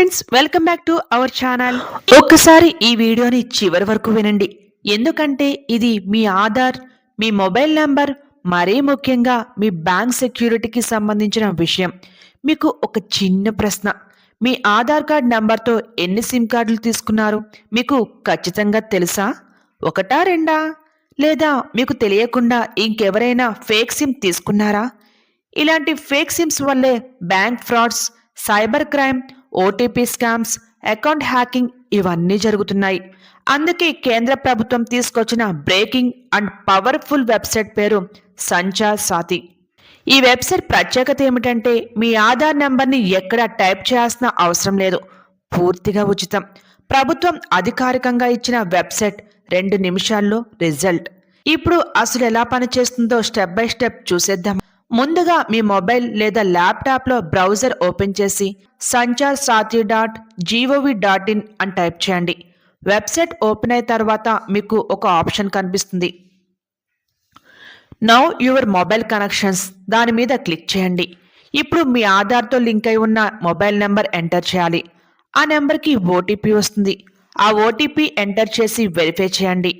Friends welcome back to our channel ఒక్కసారి ఈ వీడియోని చివరి వరకు వినండి. ఎందుకంటే ఇది మీ ఆధార్ మీ మొబైల్ నంబర్ మరీ ముఖ్యంగా మీ బ్యాంక్ సెక్యూరిటీకి సంబంధించిన విషయం. మీకు ఒక చిన్న ప్రశ్న. మీ ఆధార్ కార్డ్ నంబర్తో ఎన్ని సిమ్ కార్డులు తీసుకున్నారు? మీకు ఖచ్చితంగా తెలుసా? ఒకటా రెండా? లేదా మీకు తెలియకుండా ఇంకెవరైనా ఫేక్ సిమ్ తీసుకున్నారా? ఇలాంటి ఫేక్ సిమ్స్ వల్లే bank frauds cyber crime OTP scams account hacking ఇవన్నీ జరుగుతున్నాయి. అందుకే కేంద్ర ప్రభుత్వం తీసుకొచ్చిన బ్రేకింగ్ అండ్ పవర్ఫుల్ వెబ్సైట్ పేరు సంచార్ సాతి. ఈ వెబ్సైట్ ప్రత్యేకత ఏమిటంటే మీ ఆధార్ నెంబర్ని ఎక్కడ టైప్ చేయాల్సిన అవసరం లేదు. పూర్తిగా ఉచితం. ప్రభుత్వం అధికారికంగా ఇచ్చిన వెబ్సైట్ రెండు నిమిషాల్లో రిజల్ట్. ఇప్పుడు అసలు ఎలా పనిచేస్తుందో స్టెప్ బై స్టెప్ చూసేద్దాం ముందుగా మీ మొబైల్ లేదా ల్యాప్టాప్లో బ్రౌజర్ ఓపెన్ చేసి Sanchar Saathi dot GOV dot in అని టైప్ చేయండి. వెబ్సైట్ ఓపెన్ అయిన తర్వాత మీకు ఒక ఆప్షన్ కనిపిస్తుంది. నౌ యువర్ మొబైల్ కనెక్షన్స్ దాని మీద క్లిక్ చేయండి. ఇప్పుడు మీ ఆధార్తో లింక్ అయి ఉన్న మొబైల్ నెంబర్ ఎంటర్ చేయాలి. ఆ నెంబర్కి ఓటీపీ వస్తుంది. ఆ ఓటీపీ ఎంటర్ చేసి వెరిఫై చేయండి.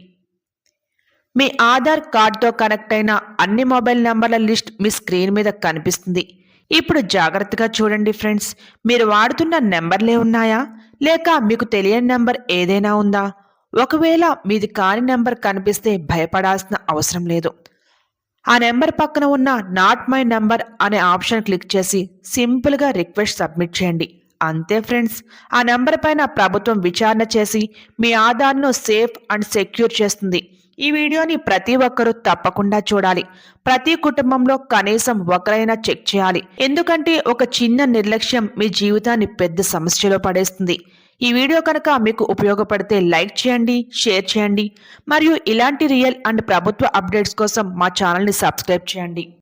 మీ ఆధార్ కార్డ్తో కనెక్ట్ అయిన అన్ని మొబైల్ నెంబర్ల లిస్ట్ మీ స్క్రీన్ మీద కనిపిస్తుంది. ఇప్పుడు జాగ్రత్తగా చూడండి ఫ్రెండ్స్ మీరు వాడుతున్న నెంబర్లే ఉన్నాయా? లేక మీకు తెలియని నెంబర్ ఏదైనా ఉందా? ఒకవేళ మీది కాని నెంబర్ కనిపిస్తే భయపడాల్సిన అవసరం లేదు. ఆ నెంబర్ పక్కన ఉన్న నాట్ మై నెంబర్ అనే ఆప్షన్ క్లిక్ చేసి సింపుల్గా రిక్వెస్ట్ సబ్మిట్ చేయండి. అంతే ఫ్రెండ్స్ ఆ నెంబర్ పైన ప్రభుత్వం విచారణ చేసి మీ ఆధార్ను సేఫ్ అండ్ సెక్యూర్ చేస్తుంది. ఈ వీడియోని ప్రతి ఒక్కరూ తప్పకుండా చూడాలి. ప్రతి కుటుంబంలో కనీసం ఒకరైనా చెక్ చేయాలి. ఎందుకంటే ఒక చిన్న నిర్లక్ష్యం మీ జీవితాన్ని పెద్ద సమస్యలో పడేస్తుంది. ఈ వీడియో కనుక మీకు ఉపయోగపడితే లైక్ చేయండి షేర్ చేయండి. మరియు ఇలాంటి రియల్ అండ్ ప్రభుత్వ అప్డేట్స్ కోసం మా ఛానల్ని సబ్స్క్రైబ్ చేయండి.